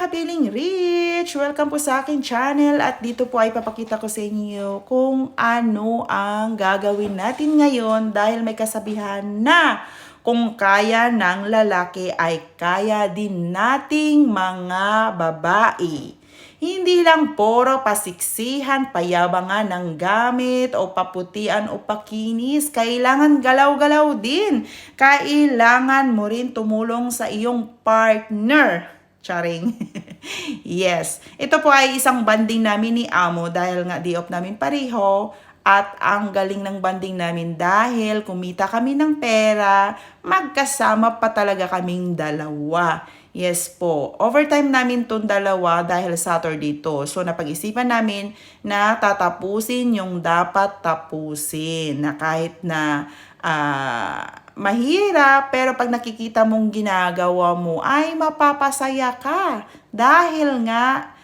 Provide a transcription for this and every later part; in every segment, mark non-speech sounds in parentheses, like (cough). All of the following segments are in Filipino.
kapiling rich! Welcome po sa aking channel at dito po ay papakita ko sa inyo kung ano ang gagawin natin ngayon dahil may kasabihan na kung kaya ng lalaki ay kaya din nating mga babae. Hindi lang puro pasiksihan, payabangan ng gamit o paputian o pakinis. Kailangan galaw-galaw din. Kailangan mo rin tumulong sa iyong partner. Charing. (laughs) yes. Ito po ay isang banding namin ni Amo dahil nga di off namin pareho at ang galing ng banding namin dahil kumita kami ng pera, magkasama pa talaga kaming dalawa. Yes po. Overtime namin tong dalawa dahil Saturday to. So napag-isipan namin na tatapusin yung dapat tapusin na kahit na ah, mahirap pero pag nakikita mong ginagawa mo ay mapapasaya ka dahil nga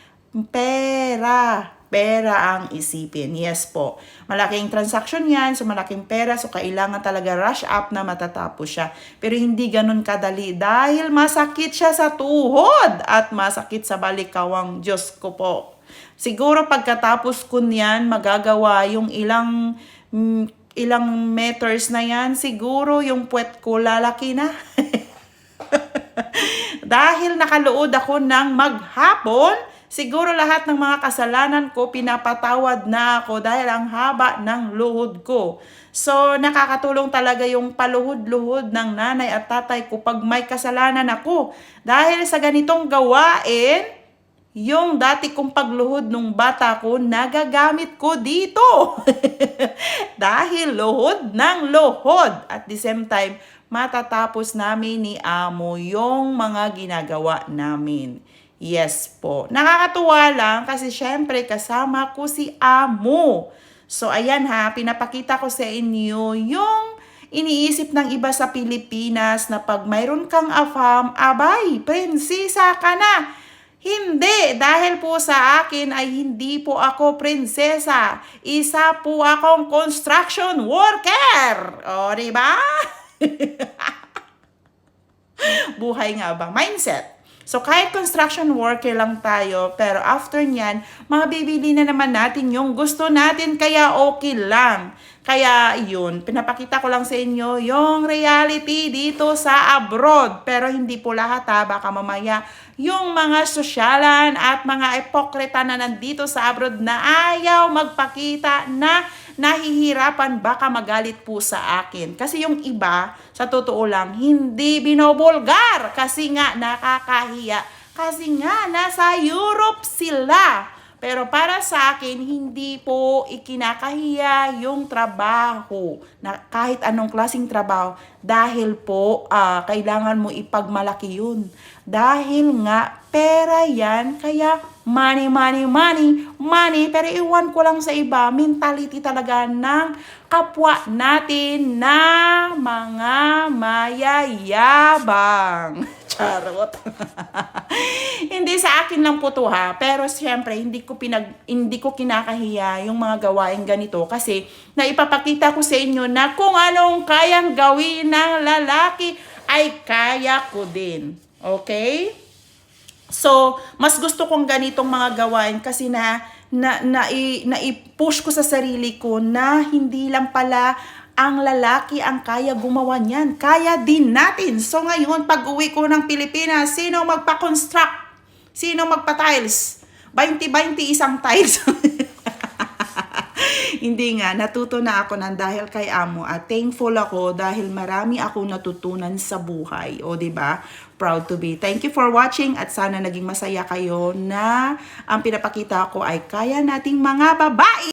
pera pera ang isipin. Yes po. Malaking transaction yan, so malaking pera, so kailangan talaga rush up na matatapos siya. Pero hindi ganun kadali dahil masakit siya sa tuhod at masakit sa balikawang Diyos ko po. Siguro pagkatapos ko niyan, magagawa yung ilang mm, ilang meters na yan, siguro yung puwet ko lalaki na. (laughs) Dahil nakaluod ako ng maghapon, siguro lahat ng mga kasalanan ko pinapatawad na ako dahil ang haba ng luhod ko. So, nakakatulong talaga yung paluhod-luhod ng nanay at tatay ko pag may kasalanan ako. Dahil sa ganitong gawain, yung dati kong pagluhod nung bata ko, nagagamit ko dito. (laughs) Dahil luhod ng luhod. At the same time, matatapos namin ni Amo yung mga ginagawa namin. Yes po. Nakakatuwa lang kasi syempre kasama ko si Amo. So ayan ha, pinapakita ko sa inyo yung iniisip ng iba sa Pilipinas na pag mayroon kang afam, abay, prinsesa ka na. Hindi, dahil po sa akin ay hindi po ako prinsesa. Isa po akong construction worker. O, di ba? (laughs) Buhay nga ba? Mindset. So, kahit construction worker lang tayo, pero after nyan, mabibili na naman natin yung gusto natin, kaya okay lang. Kaya yun, pinapakita ko lang sa inyo yung reality dito sa abroad. Pero hindi po lahat ha, baka mamaya yung mga sosyalan at mga epokreta na nandito sa abroad na ayaw magpakita na nahihirapan baka magalit po sa akin. Kasi yung iba, sa totoo lang, hindi binobulgar kasi nga nakakahiya. Kasi nga, nasa Europe sila. Pero para sa akin, hindi po ikinakahiya yung trabaho, na kahit anong klaseng trabaho, dahil po ah, kailangan mo ipagmalaki yun. Dahil nga, pera yan, kaya money, money, money, money. Pero iwan ko lang sa iba, mentality talaga ng kapwa natin na mga mayayabang. (laughs) Charot. (laughs) hindi sa akin lang po to ha, pero siyempre hindi ko pinag hindi ko kinakahiya yung mga gawain ganito kasi naipapakita ko sa inyo na kung anong kayang gawin ng lalaki ay kaya ko din. Okay? So, mas gusto kong ganitong mga gawain kasi na na na, na push ko sa sarili ko na hindi lang pala ang lalaki ang kaya gumawa niyan. Kaya din natin. So ngayon, pag uwi ko ng Pilipinas, sino magpa-construct? Sino magpa-tiles? 20-20 isang tiles. (laughs) Hindi nga, natuto na ako ng dahil kay Amo at thankful ako dahil marami ako natutunan sa buhay. O, ba? Proud to be. Thank you for watching at sana naging masaya kayo na ang pinapakita ko ay kaya nating mga babae.